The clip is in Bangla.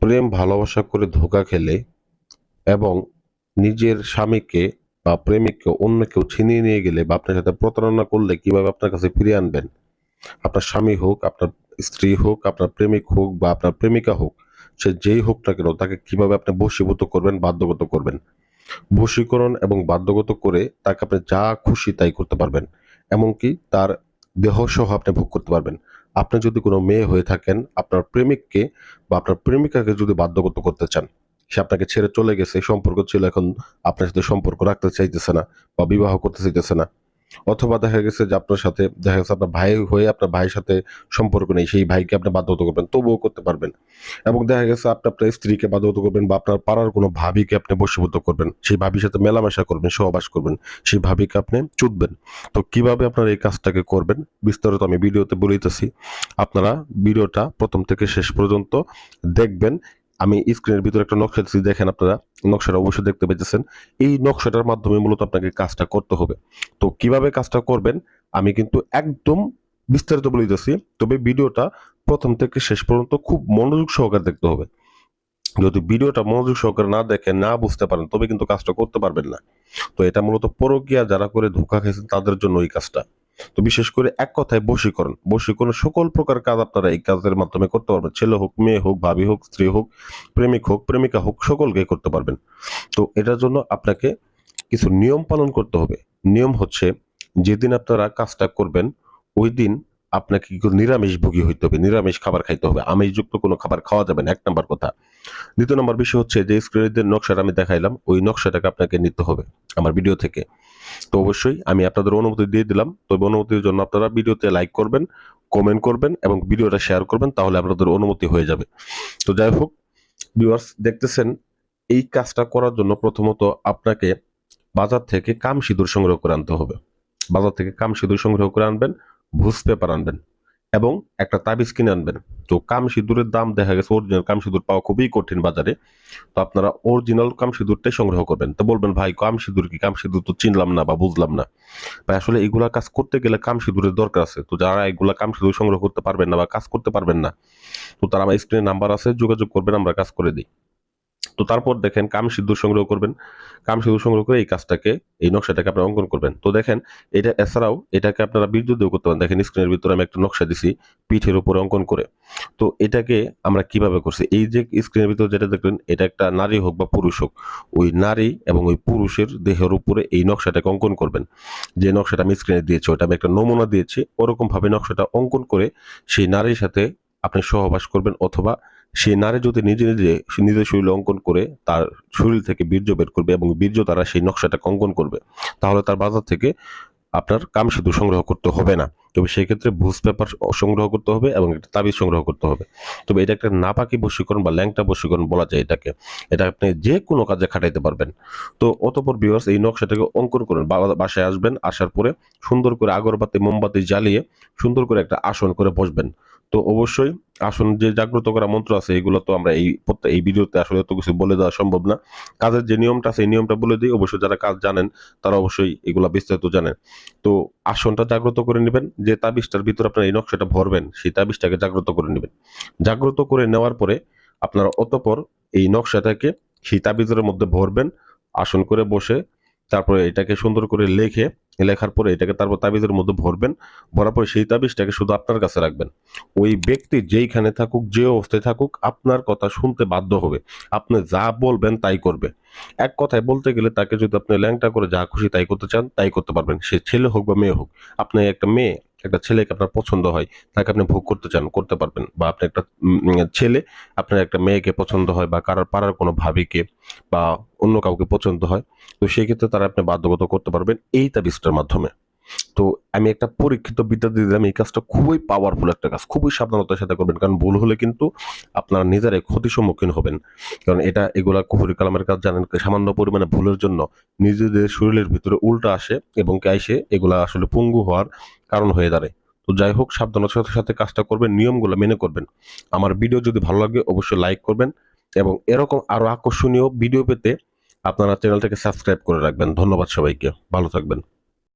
প্রেম ভালোবাসা করে ধোঁকা খেলে এবং নিজের স্বামীকে বা প্রেমিককে অন্য কেউ ছিনিয়ে নিয়ে গেলে বা আপনার সাথে প্রতারণা করলে কীভাবে আপনার কাছে ফিরিয়ে আনবেন? আপনার স্বামী হোক, আপনার স্ত্রী হোক, আপনার প্রেমিক হোক বা আপনার প্রেমিকা হোক, সে যেই হোক না কেন তাকে কীভাবে আপনি বশীভূত করবেন, বাধ্যগত করবেন? বশীকরণ এবং বাধ্যগত করে তাকে আপনি যা খুশি তাই করতে পারবেন। এমনকি তার দেহ সহ আপনি ভোগ করতে পারবেন। আপনি যদি কোনো মেয়ে হয়ে থাকেন, আপনার প্রেমিককে বা আপনার প্রেমিকাকে যদি বাধ্যগত করতে চান, সে আপনাকে ছেড়ে চলে গেছে সম্পর্ক ছিল এখন আপনার সাথে সম্পর্ক রাখতে চাইতেছে না বা বিবাহ করতে চাইতেছে না। অথবা দেখা গেছে যে আপনার সাথে, দেখা গেছে আপনার ভাই হয়ে আপনার ভাইয়ের সাথে সম্পর্ক নেই, সেই ভাইকে আপনি বাধ্যগত করবেন, তবুও করতে পারবেন। এবং দেখা গেছে আপনি আপনার স্ত্রীকে বাধ্যগত করবেন বা আপনার পাড়ার কোনো ভাবিকে আপনি বশীভূত করবেন, সেই ভাবির সাথে মেলামেশা করবেন, সহবাস করবেন, সেই ভাবিকে আপনি চুদবেন তো কীভাবে আপনারা এই কাজটাকে করবেন, বিস্তারিত আমি ভিডিওতে বলিতেছি। আপনারা ভিডিওটা প্রথম থেকে শেষ পর্যন্ত দেখবেন আমি স্ক্রিনের ভিতরে একটা নকশা দিচ্ছি দেখেন আপনারা, নকশাটা অবশ্যই দেখতে পেয়েছেন এই নকশাটার মাধ্যমে মূলত আপনাকে কাজটা করতে হবে। তো কীভাবে কাজটা করবেন, আমি কিন্তু একদম বিস্তারিত বলে দিতেছি, তবে ভিডিওটা প্রথম থেকে শেষ পর্যন্ত খুব মনোযোগ সহকারে দেখতে হবে। যদি ভিডিওটা মনোযোগ সহকারে না দেখেন, না বুঝতে পারেন, তবে কিন্তু কাজটা করতে পারবেন না। তো এটা মূলত পরকিয়া যারা করে ধোকা খেয়েছেন তাদের জন্য এই কাজটা। তো বিশেষ করে এক কথায় বশীকরণ। বশীকরণ সকল প্রকার কাজ আপনারা এই কাজের মাধ্যমে করতে পারবেন। ছেলে হোক, মেয়ে হোক, ভাবি হোক, স্ত্রী হোক, প্রেমিক হোক, প্রেমিকা হোক সকলকে করতে পারবেন। তো এটার জন্য আপনাকে কিছু নিয়ম পালন করতে হবে। নিয়ম হচ্ছে, যেদিন আপনারা কাজটা করবেন ওই দিন আপনাকে কি নিরামিষ ভোগী হইতে হবে? নিরামিষ খাবার খাইতে হবে। আমিষযুক্ত কোনো খাবার খাওয়া যাবে না? এক নম্বর কথা। দ্বিতীয় নম্বর বিষয় হচ্ছে যে স্ক্রিনের নকশাটা আমি দেখাইলাম, ওই নকশাটাকে আপনাকে নিতে হবে আমার ভিডিও থেকে। তো অবশ্যই আমি আপনাদের অনুমতি দিয়ে দিলাম। তবে অনুমতির জন্য আপনারা ভিডিওতে লাইক করবেন, কমেন্ট করবেন এবং ভিডিওটা শেয়ার করবেন, তাহলে আপনাদের অনুমতি হয়ে যাবে। তো যাই হোক, ভিউয়ার্স, দেখতেছেন, এই কাজটা করার জন্য প্রথমত আপনাকে বাজার থেকে কাম সিঁদুর সংগ্রহ করে আনতে হবে। বাজার থেকে কাম সিঁদুর সংগ্রহ করে আনবেন ভুজ পেপার আনবেন এবং একটা তাবিজ কিনে আনবেন। তো কাম সিঁদুরের দাম দেখা গেছে অরিজিনাল কাম সিঁদুর পাওয়া খুবই কঠিন বাজারে। তো আপনারা অরিজিনাল কাম সিঁদুরটাই সংগ্রহ করবেন। তো বলবেন, ভাই কাম সিঁদুর কি? কাম সিঁদুর তো চিনলাম না বা বুঝলাম না। ভাই, আসলে এগুলা কাজ করতে গেলে কাম সিঁদুরের দরকার আছে। তো যারা এগুলা কাম সিঁদুর সংগ্রহ করতে পারবেন না বা কাজ করতে পারবেন না, তো তারা আমার স্ক্রিনে নাম্বার আছে, যোগাযোগ করবেন, আমরা কাজ করে দিই। তো তারপর দেখেন কাম সিঁদুর সংগ্রহ করবেন। কাম সিঁদুর সংগ্রহ করে এই কাজটাকে, এই নকশাটাকে আপনারা অঙ্কন করবেন। তো দেখেন, এটা এছাড়াও এটাকে আপনারা বিদ্যুৎ করতে পারেন। দেখেন স্ক্রিনের ভিতরে আমি একটা নকশা দিছি পিঠের উপরে অঙ্কন করে। তো এটাকে আমরা কীভাবে করছি? এই যে স্ক্রিনের ভিতরে যেটা দেখলেন, এটা একটা নারী হোক বা পুরুষ হোক, ওই নারী এবং ওই পুরুষের দেহের উপরে এই নকশাটাকে অঙ্কন করবেন। যে নকশাটা আমি স্ক্রিনে দিয়েছি ওটা আমি একটা নমুনা দিয়েছি। ওরকমভাবে নকশাটা অঙ্কন করে সেই নারীর সাথে আপনি সহবাস করবেন অথবা সেই নারী যদি নিজে নিজে সে নিজের শরীরে অঙ্কন করে, তার শরীর থেকে বীর্য বের করবে এবং বীর্য দ্বারা সেই নকশাটা অঙ্কন করবে, তাহলে তার বাজার থেকে আপনার কাম সিঁদুর সংগ্রহ করতে হবে না। তবে সেই ক্ষেত্রে ভুজ পেপার সংগ্রহ করতে হবে এবং একটা তাবিজ সংগ্রহ করতে হবে। তবে এটা একটা নাপাকি বশীকরণ বা ল্যাংটা বশীকরণ বলা যায় এটাকে। এটা আপনি যে কোনো কাজে খাটাইতে পারবেন। তো অতপর ভিউয়ার্স এই নকশাটাকে অঙ্কন করুন। বাসায় আসবেন, আসার পরে সুন্দর করে আগরবাতি, মোমবাতি জ্বালিয়ে সুন্দর করে একটা আসন করে বসবেন। তো অবশ্যই আসন, যে জাগ্রত করা মন্ত্র আছে, এগুলো তো আমরা এই এই ভিডিওতে আসলে এত কিছু বলে দেওয়া সম্ভব না। কাজের যে নিয়মটা আছে, এই নিয়মটা বলে দিই। অবশ্যই যারা কাজ জানেন, তারা অবশ্যই এগুলা বিস্তারিত জানেন। তো আসনটা জাগ্রত করে নেবেন। যে তাবিজটার ভিতরে আপনার এই নকশাটা ভরবেন, সেই তাবিজটাকে জাগ্রত করে নেবেন। জাগ্রত করে নেওয়ার পরে আপনারা অতপর এই নকশাটাকে সেই তাবিজের মধ্যে ভরবেন, আসন করে বসে, তারপরে এটাকে সুন্দর করে লেখে লেখার পরে এটাকে তারপর তাবিজের মধ্যে ভরবেন, ভরার পরে সেই তাবিজটাকে শুধু আপনার কাছে রাখবেন। ওই ব্যক্তি যেইখানে থাকুক, যে অবস্থায় থাকুক, আপনার কথা শুনতে বাধ্য হবে। আপনি যা বলবেন তাই করবে। এক কথায় বলতে গেলে তাকে যদি আপনি ল্যাংটা করে যা খুশি তাই করতে চান, তাই করতে পারবেন। সে ছেলে হোক বা মেয়ে হোক, আপনি একটা মেয়ে একটা ছেলেকে আপনার পছন্দ হয়, তাকে আপনি ভোগ করতে চান, করতে পারবেন। বা আপনি একটা ছেলে, আপনার একটা মেয়েকে পছন্দ হয় বা কারোর পাড়ার কোনো ভাবিকে বা অন্য কাউকে পছন্দ হয়, তো সেক্ষেত্রে তারা আপনি বাধ্যগত করতে পারবেন এই তাবিজটার মাধ্যমে। তো আমি একটা পরীক্ষিত বিদ্যা দিয়ে দিলাম এই কাজটা খুবই পাওয়ারফুল একটা কাজ, খুবই সাবধানতার সাথে করবেন। কারণ ভুল হলে কিন্তু আপনারা নিজেরাই ক্ষতির সম্মুখীন হবেন। কারণ এটা এগুলা কুহুরি কালামের কাজ জানেন সামান্য পরিমাণে ভুলের জন্য নিজেদের শরীরের ভিতরে উল্টা আসে এবং আইসে এগুলা আসলে পঙ্গু হওয়ার কারণ হয়ে দাঁড়ায়। তো যাই হোক, সাবধানতার সাথে কাজটা করবেন, নিয়মগুলো মেনে করবেন। আমার ভিডিও যদি ভালো লাগে অবশ্যই লাইক করবেন এবং এরকম আরও আকর্ষণীয় ভিডিও পেতে আপনারা চ্যানেলটাকে সাবস্ক্রাইব করে রাখবেন। ধন্যবাদ সবাইকে। ভালো থাকবেন।